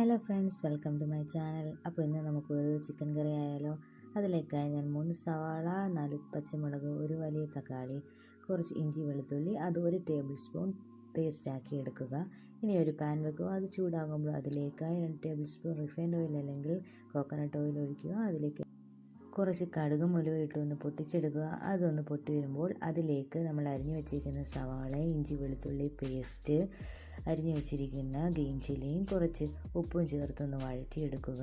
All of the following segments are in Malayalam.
Hello friends welcome to my channel അപ്പോൾ ഇന്ന് നമുക്ക് ഒരു ചിക്കൻ കറി ആയാലോ? അതിലേക്കായി ഞാൻ മൂന്ന് സവാള നാല് പച്ചമുളക് ഒരു വലിയ തക്കാളി കുറച്ച് ഇഞ്ചി വെളുത്തുള്ളി അത് ഒരു ടേബിൾ സ്പൂൺ പേസ്റ്റാക്കി എടുക്കുക. ഇനി ഒരു പാൻ വെക്കുക. അത് ചൂടാകുമ്പോൾ അതിലേക്കായി രണ്ട് ടേബിൾ സ്പൂൺ റിഫൈൻഡ് ഓയിൽ അല്ലെങ്കിൽ കോക്കനട്ട് ഓയിൽ ഒഴിക്കുക. അതിലേക്ക് കുറച്ച് കടുക് ഉലുവ ഇട്ട് ഒന്ന് പൊട്ടിച്ചെടുക്കുക. അതൊന്ന് പൊട്ടി വരുമ്പോൾ അതിലേക്ക് നമ്മൾ അരിഞ്ഞു വെച്ചിരിക്കുന്ന സവാള ഇഞ്ചി വെളുത്തുള്ളി പേസ്റ്റ് അരിഞ്ഞു വെച്ചിരിക്കുന്ന ഗ്രീൻ ചില്ലിയും കുറച്ച് ഉപ്പും ചേർത്തൊന്ന് വഴറ്റിയെടുക്കുക.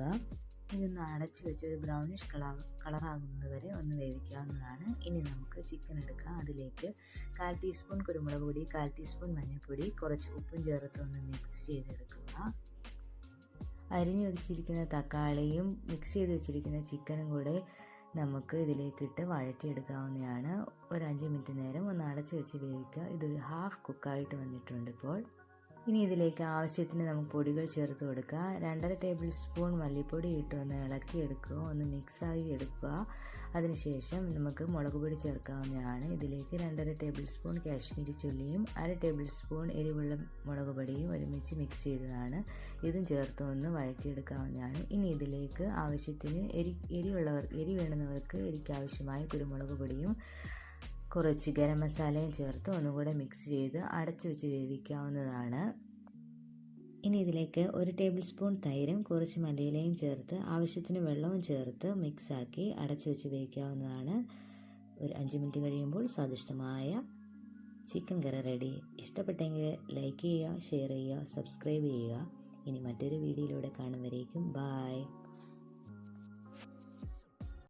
ഇതൊന്ന് അടച്ചു വെച്ച് ഒരു ബ്രൗണിഷ് കളർ കളറാകുന്നത് വരെ ഒന്ന് വേവിക്കാവുന്നതാണ്. ഇനി നമുക്ക് ചിക്കൻ എടുക്കാം. അതിലേക്ക് കാൽ ടീസ്പൂൺ കുരുമുളക് പൊടി കാൽ ടീസ്പൂൺ മഞ്ഞൾപ്പൊടി കുറച്ച് ഉപ്പും ചേർത്ത് ഒന്ന് മിക്സ് ചെയ്തെടുക്കുക. അരിഞ്ഞു വെച്ചിരിക്കുന്ന തക്കാളിയും മിക്സ് ചെയ്ത് വെച്ചിരിക്കുന്ന ചിക്കനും കൂടെ നമുക്ക് ഇതിലേക്കിട്ട് വഴറ്റിയെടുക്കാവുന്നതാണ്. ഒരു അഞ്ച് മിനിറ്റ് നേരം ഒന്ന് അടച്ചു വെച്ച് വേവിക്കുക. ഇതൊരു ഹാഫ് കുക്കായിട്ട് വന്നിട്ടുണ്ട് ഇപ്പോൾ. ഇനി ഇതിലേക്ക് ആവശ്യത്തിന് നമുക്ക് പൊടികൾ ചേർത്ത് കൊടുക്കുക. രണ്ടര ടേബിൾ സ്പൂൺ മല്ലിപ്പൊടി ഇട്ട് ഒന്ന് ഇളക്കിയെടുക്കുക ഒന്ന് മിക്സാക്കി എടുക്കുക. അതിനുശേഷം നമുക്ക് മുളക് പൊടി ചേർക്കാവുന്നതാണ്. ഇതിലേക്ക് രണ്ടര ടേബിൾ സ്പൂൺ കാശ്മീരി ചുള്ളിയും അര ടേബിൾ സ്പൂൺ എരിവുള്ള മുളക് പൊടിയും ഒരുമിച്ച് മിക്സ് ചെയ്തതാണ്. ഇതും ചേർത്ത് ഒന്ന് വഴറ്റിയെടുക്കാവുന്നതാണ്. ഇനി ഇതിലേക്ക് ആവശ്യത്തിന് എരി എരിവുള്ളവർ എരി വേണ്ടുന്നവർക്ക് എരിക്കാവശ്യമായ കുരുമുളക് പൊടിയും കുറച്ച് ഗരം മസാലയും ചേർത്ത് ഒന്നുകൂടെ മിക്സ് ചെയ്ത് അടച്ചു വെച്ച് വേവിക്കാവുന്നതാണ്. ഇനി ഇതിലേക്ക് ഒരു ടേബിൾ സ്പൂൺ തൈരും കുറച്ച് മല്ലിയിലയും ചേർത്ത് ആവശ്യത്തിന് വെള്ളവും ചേർത്ത് മിക്സാക്കി അടച്ചു വെച്ച് വേവിക്കാവുന്നതാണ്. ഒരു അഞ്ച് മിനിറ്റ് കഴിയുമ്പോൾ സ്വാദിഷ്ടമായ ചിക്കൻ കറി റെഡി ഇഷ്ടപ്പെട്ടെങ്കിൽ ലൈക്ക് ചെയ്യുക ഷെയർ ചെയ്യുക സബ്സ്ക്രൈബ് ചെയ്യുക. ഇനി മറ്റൊരു വീഡിയോയിലൂടെ കാണും വരേക്കും ബായ്